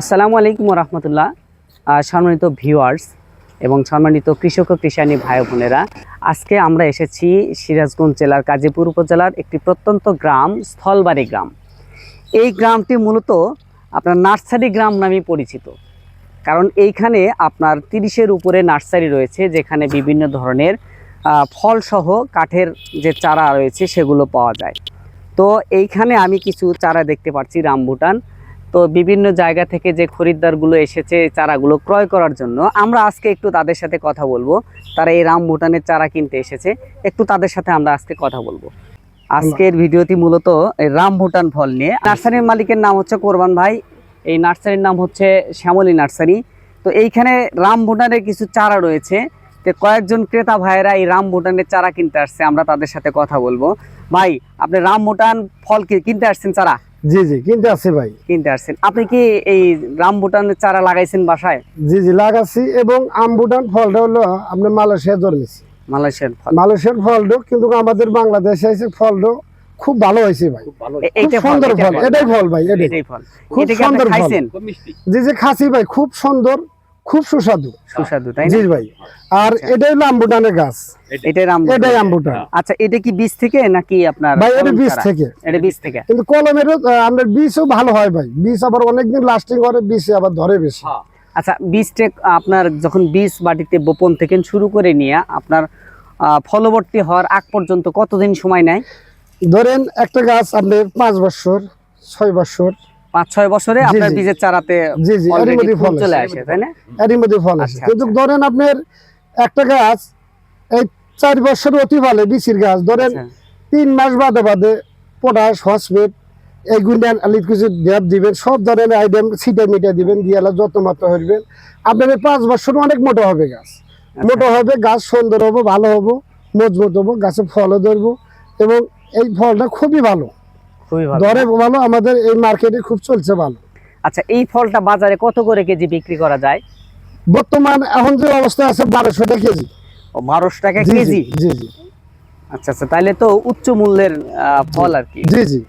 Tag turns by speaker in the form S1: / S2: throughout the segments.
S1: আসসালামু আলাইকুম রহমতুল্লাহ সম্মানিত ভিউয়ার্স এবং সম্মানিত কৃষক ও কৃষানী ভাই বোনেরা, আজকে আমরা এসেছি সিরাজগঞ্জ জেলার কাজীপুর উপজেলার একটি প্রত্যন্ত গ্রাম, স্থলবাড়ি গ্রাম। এই গ্রামটি মূলত আপনার নার্সারি গ্রাম নামে পরিচিত। কারণ এইখানে আপনার তিরিশের উপরে নার্সারি রয়েছে, যেখানে বিভিন্ন ধরনের ফলসহ কাঠের যে চারা রয়েছে সেগুলো পাওয়া যায়। তো এইখানে আমি কিছু চারা দেখতে পাচ্ছি রামবুটান তো বিভিন্ন জায়গা থেকে যে খরিদ্দারগুলো এসেছে চারাগুলো ক্রয় করার জন্য, আমরা আজকে একটু তাদের সাথে কথা বলব। তারা এই রাম ভুটানের চারা কিনতে এসেছে, একটু তাদের সাথে আমরা আজকে কথা বলব। আজকের ভিডিওটি মূলত এই রামভুটান ফল নিয়ে। নার্সারির মালিকের নাম হচ্ছে কোরবান ভাই, এই নার্সারির নাম হচ্ছে শ্যামলী নার্সারি। তো এইখানে রাম ভুটানের কিছু চারা রয়েছে তো কয়েকজন ক্রেতা ভাইয়েরা এই রামভুটানের চারা কিনতে আসছে আমরা তাদের সাথে কথা বলব। ভাই আপনি রামভুটান ফল কি- কিনতে আসছেন চারা?
S2: জি জি কিনতে আছে ভাই।
S1: কিনতে আসছেন। আপনি কি এই রামভুটানের চারা লাগাইছেন বাসায়?
S2: জি জি লাগাচ্ছি এবং আমবুটান ফলটা হলো আপনার মালয়েশিয়া জন্মেছে
S1: মালয়েশিয়ার ফল।
S2: মালয়েশিয়ার ফলটা কিন্তু আমাদের বাংলাদেশে এসে ফলটা খুব ভালো হয়েছে ভাই।
S1: এ-
S2: খুব সুন্দর ফল
S1: ফল।
S2: এটাই ফল ভাই এটাই
S1: ফল।
S2: খুব
S1: এটা আপনি
S2: সুন্দর ফল।
S1: খাইছেন?
S2: জি জি খাসি ভাই খুব সুন্দর। খুব সুস্বাদু।
S1: সুস্বাদু তাই না?
S2: জি ভাই। আর
S1: আচ্ছা।
S2: এটাই হলো আমবুটানের গাছ।
S1: এটাই
S2: আমবুটান।
S1: আচ্ছা এটা কি বীজ থেকে নাকি আপনার
S2: ভাই এটা বীজ থেকে।
S1: এটা বীজ থেকে।
S2: কিন্তু কলমেরও আপনার বীজও ভালো হয় ভাই। বীজ আবার অনেকদিন লাস্টিং করে বীজ আবার ধরে বেশি।
S1: আচ্ছা বীজটা আপনার যখন বীজ বাটিতে বপন থেকে শুরু করে নিয়ে আপনার আহ, ফলবর্তী হওয়ার আগ পর্যন্ত কতদিন সময় নেয়?
S2: ধরেন একটা গাছ আপনার পাঁচ বছর ছয় বছর
S1: পাঁচ ছয় বছরে আপনার বীজের চারাতে চলে
S2: আসে।
S1: তাই না?
S2: এরই মধ্যে ফল আসে।
S1: আচ্ছা,
S2: কিন্তু
S1: আচ্ছা।
S2: ধরেন আপনার একটা গাছ এই চার বছর অতি ভালো বিচির গাছ ধরেন
S1: আচ্ছা,
S2: তিন মাস বাদে বাদে পটাশ ফসফেট এই আলিত কিছু ড্যাপ দিবেন সব ধরনের আইটেম ছিটে মিটে দিবেন দিয়ে আলা যত মাত্রা হইবেন আপনার পাঁচ বছর অনেক মোটা হবে গাছ। মোটা হবে গাছ সুন্দর হব ভালো হব মজবুত হব গাছে ফলও ধরবো এবং এই ফলটা খুবই ভালো।
S1: খুবই ভালো।
S2: দরে ভালো আমাদের এই মার্কেটে খুব চলছে ভালো।
S1: আচ্ছা এই ফলটা বাজারে কত করে কেজি বিক্রি করা যায়?
S2: বর্তমান এখন যে অবস্থা আছে বারোশো টাকা কেজি।
S1: ও বারোশো টাকা কেজি?
S2: জি জি।
S1: আচ্ছা আচ্ছা তাহলে তো উচ্চ মূল্যের ফল আর কি।
S2: জি জি।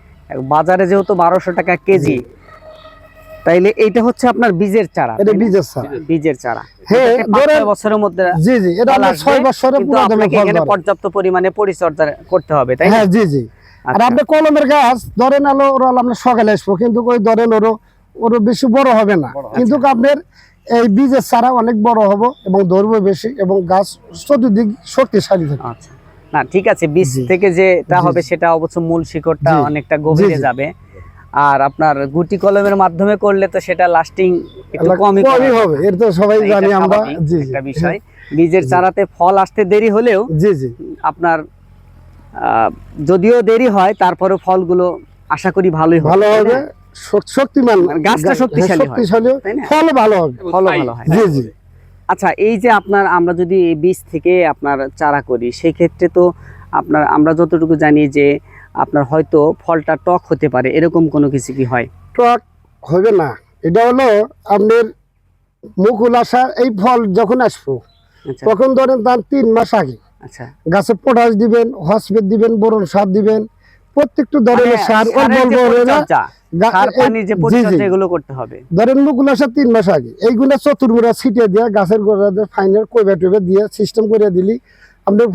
S1: বাজারে যেহেতু বারোশো টাকা কেজি তাইলে এইটা হচ্ছে আপনার বীজের চারা
S2: এটা বীজের সার
S1: বীজের চারা।
S2: হ্যাঁ,
S1: বছরের মধ্যে
S2: জি জি এটা
S1: ফল
S2: আপনার
S1: আসবে,
S2: বছরে পুরো
S1: আপনাকে এখানে পর্যাপ্ত পরিমাণে পরিচর্যা করতে হবে তাই
S2: হ্যাঁ জি জি। আর
S1: আচ্ছা।
S2: আপনি কলমের গাছ ধরেন আলো ওরা আমরা সকালে আসব কিন্তু ওই ধরেন ওরও ওরও বেশি বড় হবে না। কিন্তু আপনার এই বীজের চারা অনেক বড় হবে এবং ধরবে বেশি এবং গাছ চতুর্দিক শক্তিশালী থাকে
S1: আচ্ছা। না ঠিক আছে বীজ থেকে যেটা হবে সেটা অবশ্য মূল শিকড়টা অনেকটা গভীরে যাবে। আর আপনার গুটি কলমের মাধ্যমে করলে তো সেটা লাস্টিং একটু কমই
S2: কমই হবে এটা তো সবাই জানি আমরা। জি
S1: একটা বিষয়। বীজের চারাতে ফল আসতে দেরি হলেও
S2: জি জি।
S1: আপনার যদিও দেরি হয় তারপরে ফলগুলো আশা করি ভালোই
S2: ভালো হবে
S1: না?
S2: শক- শক্তিমান
S1: মানে গাছটা
S2: হ্যাঁ,
S1: শক্তিশালী
S2: শক্তিশালী ফল ভালো হবে।
S1: ফলও ভালো হয়
S2: জি জি।
S1: আচ্ছা এই যে আপনার আমরা যদি এই বীজ থেকে আপনার চারা করি সেই ক্ষেত্রে তো আপনার আমরা যতটুকু জানি যে আপনার হয়তো ফলটা টক হতে পারে এরকম কোনো কিছু কি হয়?
S2: টক হবে না। এটা হলো আপনার মুকুল আসা এই ফল যখন আসব
S1: আচ্ছা।
S2: তখন ধরেন তার তিন মাস আগে
S1: আচ্ছা।
S2: গাছে পটাশ দিবেন হসপেট দিবেন বোরন সার দিবেন। প্রত্যেকটা ধরনের
S1: মানে
S2: সার অল্প ধরেন আসা তিন মাস আগে এইগুলো চতুর্মুড়া ছিটিয়ে দিয়ে গাছের কইবা দিয়ে সিস্টেম করে দিলি।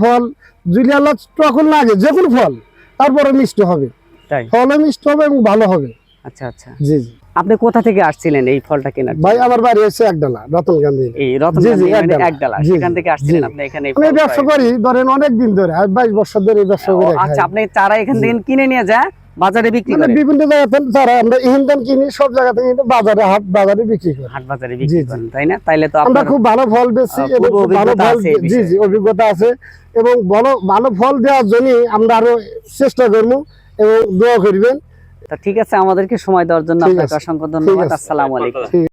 S2: ফল জুলিয়ালা তখন লাগে যে কোনো ফল তারপরে মিষ্টি হবে।
S1: তাই।
S2: ফলে মিষ্টি হবে এবং ভালো হবে।
S1: আচ্ছা আচ্ছা।
S2: জি জি।
S1: আপনি কোথা থেকে আসছিলেন এই ফলটা কেনার
S2: ভাই আমার বাড়ি হচ্ছে একডালা রতন গান্ধী
S1: এই রতন গান্ধী মানে
S2: একডালা।
S1: একডালা সেখান থেকে আসছিলেন আপনি এখানে
S2: আমি ব্যবসা করি ধরেন অনেক দিন ধরে আমি বাইশ বছর ধরে এই ব্যবসা করে
S1: আচ্ছা আপনি চারা এখান থেকে কিনে নিয়ে যায় বাজারে বিক্রি
S2: মানে
S1: করেন
S2: বিভিন্ন জায়গা থেকে যারা আমরা ইহিনদান কিনি সব জায়গা থেকে বাজারে হাট বাজারে বিক্রি করি।
S1: হাট বাজারে বিক্রি করেন তাই না? তাইলে তো
S2: আমরা খুব ভালো ফল বেশি ভালো ফল জি জি অভিজ্ঞতা আছে এবং ভালো ভালো ফল দেওয়ার জন্য আমরা আরও চেষ্টা করব এবং দোয়া করবেন।
S1: তা ঠিক আছে আমাদেরকে সময় দেওয়ার জন্য আপনাকে অসংখ্য ধন্যবাদ। আসসালাম আলাইকুম।